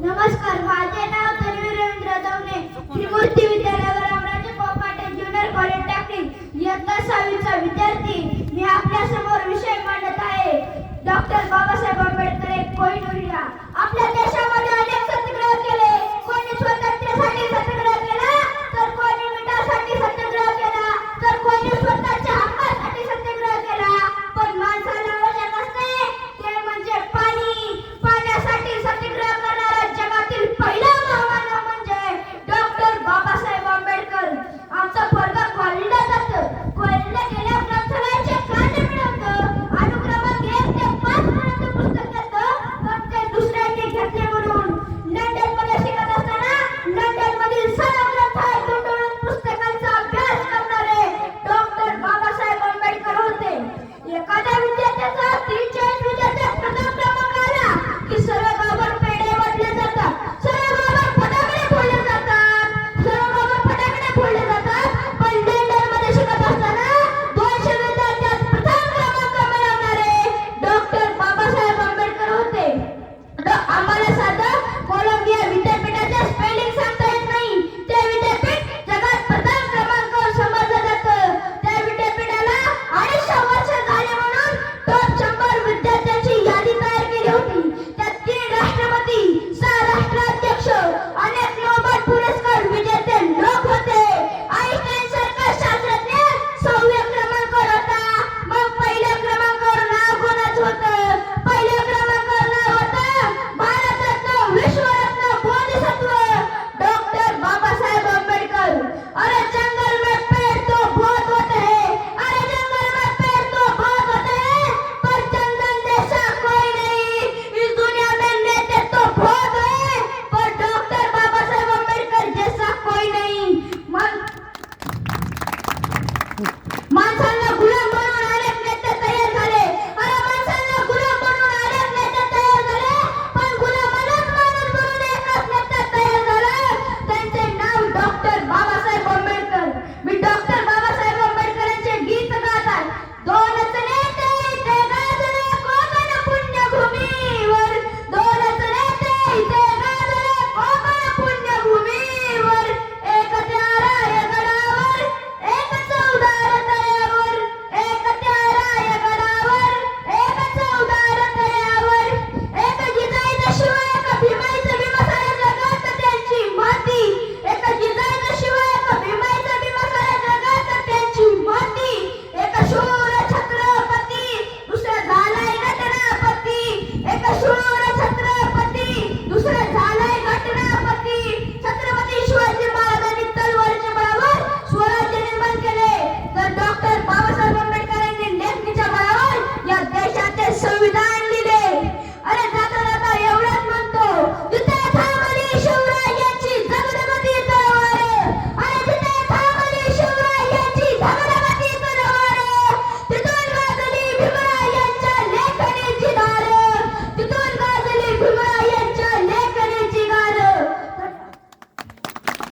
नमस्कार माझे नाव तन्वी रवींद्र दवणे. त्रिमूर्ती विद्यालय अमराजे पोपाटे ज्युनियर पॉलिटेक्निक इयत्ता सहावीचा विद्यार्थी. मी आपल्यासमोर विषय मांडत आहे. डॉक्टर बाबासाहेब তোর Montana.